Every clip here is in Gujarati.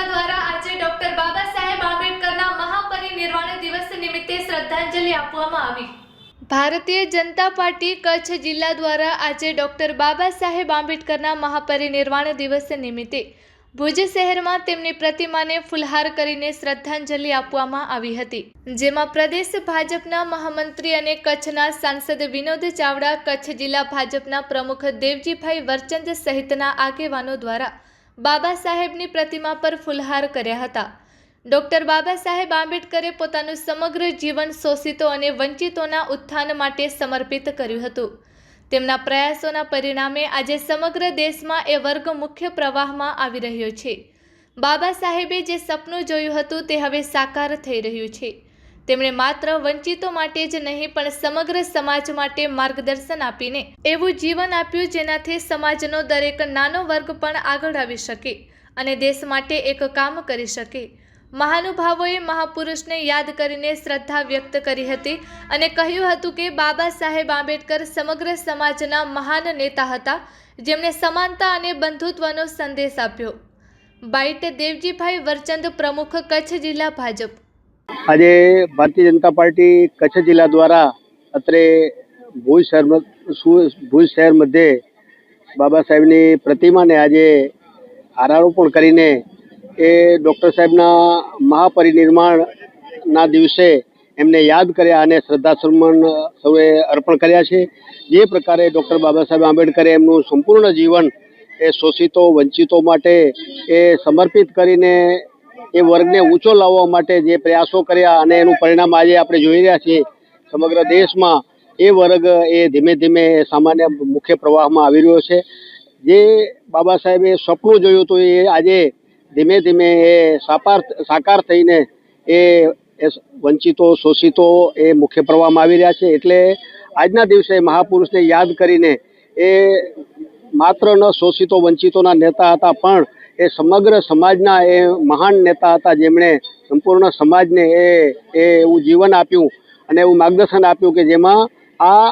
સંસ્થા દ્વારા આજે ડોક્ટર બાબા સાહેબ આંબેડકરના મહાપરિનિર્વાણ દિવસ નિમિત્તે શ્રદ્ધાંજલિ આપવામાં આવી. ભારતીય જનતા પાર્ટી કચ્છ જિલ્લા દ્વારા આજે ડોક્ટર બાબા સાહેબ આંબેડકરના મહાપરિનિર્વાણ દિવસ નિમિત્તે ભુજ શહેરમાં તેમની પ્રતિમાને ફુલહાર કરીને શ્રદ્ધાંજલિ આપવામાં આવી હતી. જેમાં પ્રદેશ ભાજપના મહામંત્રી અને કચ્છના સાંસદ વિનોદ ચાવડા, કચ્છ જિલ્લા ભાજપના પ્રમુખ દેવજીભાઈ વરચંદ સહિતના આગેવાનો દ્વારા બાબા સાહેબની પ્રતિમા પર ફુલહાર કર્યા હતા. ડૉક્ટર બાબા સાહેબ આંબેડકરે પોતાનું સમગ્ર જીવન શોષિતો અને વંચિતોના ઉત્થાન માટે સમર્પિત કર્યું હતું. તેમના પ્રયાસોના પરિણામે આજે સમગ્ર દેશમાં એ વર્ગ મુખ્ય પ્રવાહમાં આવી રહ્યો છે. બાબા સાહેબે જે સપનું જોયું હતું તે હવે સાકાર થઈ રહ્યું છે. તેમણે માત્ર વંચિતો માટે જ નહીં, પણ સમગ્ર સમાજ માટે માર્ગદર્શન આપીને એવું જીવન આપ્યું જેનાથી સમાજનો દરેક નાનો વર્ગ પણ આગળ આવી શકે અને દેશ માટે એક કામ કરી શકે. મહાનુભાવોએ મહાપુરુષને યાદ કરીને શ્રદ્ધા વ્યક્ત કરી હતી અને કહ્યું હતું કે બાબા સાહેબ આંબેડકર સમગ્ર સમાજના મહાન નેતા હતા, જેમણે સમાનતા અને બંધુત્વનો સંદેશ આપ્યો. બાઇટ દેવજીભાઈ વરચંદ પ્રમુખ કચ્છ જિલ્લા ભાજપ આજે ભારતીય જનતા પાર્ટી કચ્છ જિલ્લા દ્વારા અત્રે ભુજ શહેર ભુજ શહેર મધ્યે બાબા સાહેબની પ્રતિમાને આજે હારારોપણ કરીને એ ડૉક્ટર સાહેબના મહાપરિનિર્માણના દિવસે એમને યાદ કર્યા અને શ્રદ્ધાસુમન સૌએ અર્પણ કર્યા છે. જે પ્રકારે ડૉક્ટર બાબા સાહેબ આંબેડકરે એમનું સંપૂર્ણ જીવન એ શોષિતો, વંચિતો માટે એ સમર્પિત કરીને એ વર્ગને ઊંચો લાવવા માટે જે પ્રયાસો કર્યા અને એનું પરિણામ આજે આપણે જોઈ રહ્યા છીએ. સમગ્ર દેશમાં એ વર્ગ એ ધીમે ધીમે સામાન્ય મુખ્ય પ્રવાહમાં આવી રહ્યો છે. જે બાબા સાહેબે સપનું જોયું હતું એ આજે ધીમે ધીમે એ સાકાર સાકાર થઈને એ વંચિતો, શોષિતો એ મુખ્ય પ્રવાહમાં આવી રહ્યા છે. એટલે આજના દિવસે મહાપુરુષને યાદ કરીને એ માત્ર ન શોષિતો, વંચિતોના નેતા હતા પણ એ સમગ્ર સમાજના એ મહાન નેતા હતા જેમણે સંપૂર્ણ સમાજને એ એવું જીવન આપ્યું અને એવું માર્ગદર્શન આપ્યું કે જેમાં આ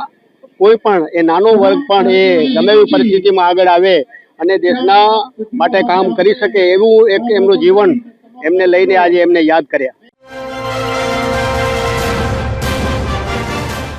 કોઈ પણ, એ નાનો વર્ગ પણ એ ગમે એવી પરિસ્થિતિમાં આગળ આવે અને દેશના માટે કામ કરી શકે એવું એક એમનું જીવન એમને લઈને આજે એમને યાદ કર્યા.